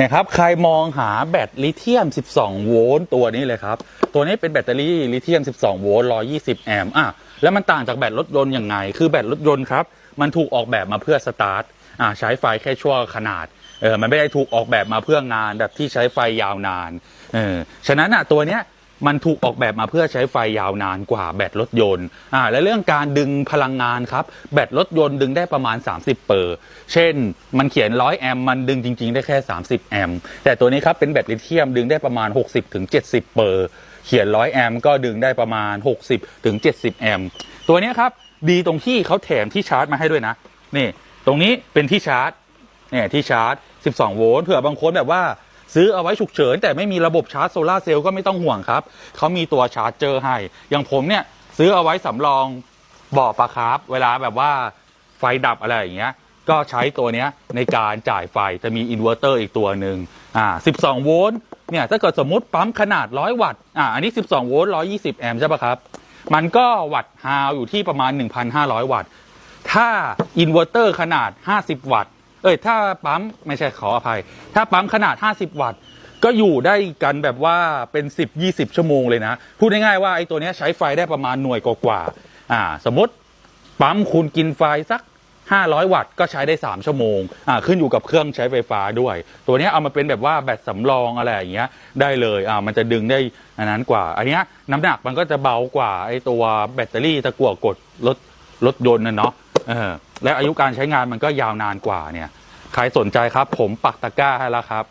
เนี่ยครับใครมองหาแบตลิเธียม 12 โวลต์ตัวนี้เลยครับ ตัวนี้เป็นแบตเตอรี่ลิเธียม 12 โวลต์ 120 แอมป์อะแล้วมันต่างจากแบตรถยนต์ยังไง คือแบตรถยนต์ครับ มันถูกออกแบบมาเพื่อสตาร์ทอะใช้ไฟแค่ชั่วขนาดเออมันไม่ได้ถูกออกแบบมาเพื่องานแบบที่ใช้ไฟยาวนานเออฉะนั้นอะตัวเนี้ย มันถูกออกแบบมาเพื่อใช้ไฟยาวนานกว่าแบตรถยนต์อ่าและเรื่องการดึงพลังงานครับ แบตรถยนต์ดึงได้ประมาณ 30 เปอร์ เช่น มันเขียน 100 แอมป์มันดึงจริง ๆ ได้แค่ 30 แอมป์แต่ตัวนี้ครับเป็นแบตลิเธียมดึงได้ประมาณ 60ถึง70 เปอร์เขียน 100 แอมป์ก็ดึงได้ประมาณ 60ถึง70 แอมป์ตัวนี้ครับดีตรงที่เขาแถมที่ชาร์จมาให้ด้วยนะนี่ตรงนี้เป็นที่ชาร์จเนี่ยที่ชาร์จ 12 โวลต์เผื่อบางคนแบบว่า ซื้อเอาไว้ฉุกเฉิน แต่ไม่มีระบบชาร์จโซลาเซลล์ก็ไม่ต้องห่วงครับ เขามีตัวชาร์จเจอให้ อย่างผมเนี่ยซื้อเอาไว้สำรองบ่อปลาคาร์ฟเวลาแบบว่าไฟดับอะไรอย่างเงี้ย ก็ใช้ตัวเนี้ยในการจ่ายไฟจะมีอินเวอร์เตอร์อีกตัวหนึ่งอ่า 12 โวลต์ เนี่ย ถ้าเกิดสมมติปั๊มขนาด 100 วัตต์ อ่า อันนี้ 12 โวลต์ 120 แอมป์ใช่ปะครับ มันก็วัตต์ฮาวอยู่ที่ประมาณ 1,500 วัตต์ ถ้าอินเวอร์เตอร์ขนาด 50 วัตต์ เอ้ยถ้าปั๊มไม่ใช่ขออภัย ถ้าปั๊มขนาด 50 วัตต์ ก็อยู่ได้กันแบบว่าเป็น 10 20 ชั่วโมงเลยนะ พูดง่ายๆว่าไอ้ตัวนี้ใช้ไฟได้ประมาณหน่วยกว่าๆอ่า สมมติปั๊มคุณกินไฟสัก 500 วัตต์ก็ใช้ได้ 3 ชั่วโมงอ่าขึ้นอยู่กับเครื่องใช้ไฟฟ้าด้วย ตัวนี้เอามาเป็นแบบว่าแบตสำรองอะไรอย่างเงี้ยได้เลยอ่ามันจะดึงได้อันนั้นกว่า อันนี้น้ำหนักมันก็จะเบากว่าไอ้ตัวแบตเตอรี่ตะกั่วกดรถรถยนต์นะเนาะเออ และอายุการใช้งานมันก็ยาวนานกว่าเนี่ย ใครสนใจครับ ผมปักตะกร้าให้แล้วครับ